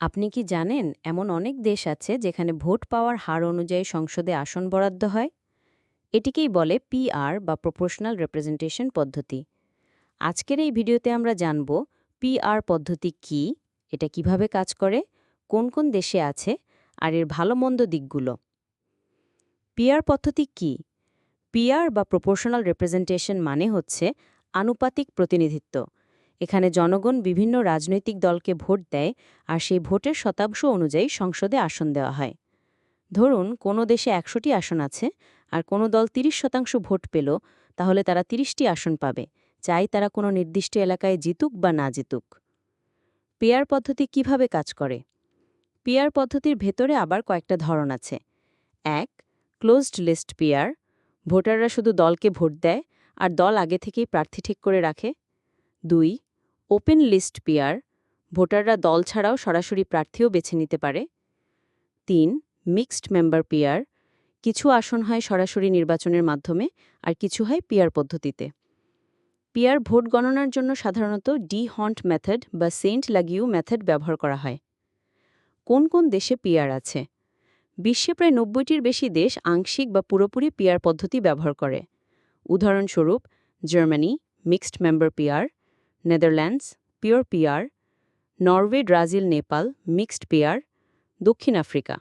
আপনি কি জানেন এমন অনেক দেশ আছে যেখানে ভোট পাওয়ার হার অনুযায়ী সংসদে আসন বরাদ্দ হয়? এটিকেই বলে পিআর বা প্রপোর্শনাল রিপ্রেজেন্টেশন পদ্ধতি। আজকের এই ভিডিওতে আমরা জানব পিআর পদ্ধতি কি, এটা কীভাবে কাজ করে, কোন কোন দেশে আছে, আর এর ভালো মন্দ দিকগুলো। পিআর পদ্ধতি কি? পিআর বা প্রপোর্শনাল রিপ্রেজেন্টেশন মানে হচ্ছে আনুপাতিক প্রতিনিধিত্ব। এখানে জনগণ বিভিন্ন রাজনৈতিক দলকে ভোট দেয় আর সেই ভোটের শতাংশ অনুযায়ী সংসদে আসন দেওয়া হয়। ধরুন, কোনো দেশে একশোটি আসন আছে আর কোনো দল ৩০ শতাংশ ভোট পেল, তাহলে তারা ৩০টি আসন পাবে, চাই তারা কোনো নির্দিষ্ট এলাকায় জিতুক বা না জিতুক। পেয়ার পদ্ধতি কীভাবে কাজ করে? পিয়ার পদ্ধতির ভেতরে আবার কয়েকটা ধরন আছে। এক ক্লোজড লিস্ট পিয়ার ভোটাররা শুধু দলকে ভোট দেয় আর দল আগে থেকেই প্রার্থী ঠিক করে রাখে। দুই ওপেন লিস্ট পিয়ার, ভোটাররা দল ছাড়াও সরাসরি প্রার্থীও বেছে নিতে পারে। তিন, মিক্সড মেম্বার পিয়ার, কিছু আসন হয় সরাসরি নির্বাচনের মাধ্যমে আর কিছু হয় পিয়ার পদ্ধতিতে। পিয়ার ভোট গণনার জন্য সাধারণত ডি হন্ট মেথড বা সেন্ট লাগিউ মেথড ব্যবহার করা হয়। কোন কোন দেশে পিয়ার আছে? বিশ্বে প্রায় নব্বইটির বেশি দেশ আংশিক বা পুরোপুরি পিয়ার পদ্ধতি ব্যবহার করে। উদাহরণস্বরূপ, Germany, mixed member PR Netherlands pure PR Norway Brazil Nepal mixed PR দক্ষিণ আফ্রিকা।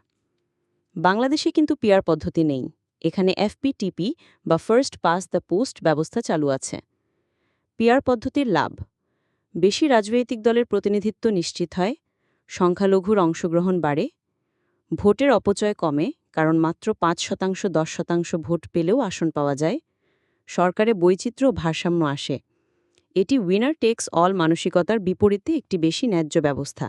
বাংলাদেশে কিন্তু পিয়ার পদ্ধতি নেই। এখানে এফপিটিপি বা ফার্স্ট পাস দ্য পোস্ট ব্যবস্থা চালু আছে। পিয়ার পদ্ধতির লাভ। বেশি রাজনৈতিক দলের প্রতিনিধিত্ব নিশ্চিত হয়, সংখ্যালঘুর অংশগ্রহণ বাড়ে, ভোটের অপচয় কমে, কারণ মাত্র পাঁচ শতাংশ, দশ শতাংশ ভোট পেলেও আসন পাওয়া যায়, সরকারে বৈচিত্র্য ভারসাম্য আসে। এটি উইনার টেক্স অল মানসিকতার বিপরীতে একটি বেশি ন্যায্য ব্যবস্থা।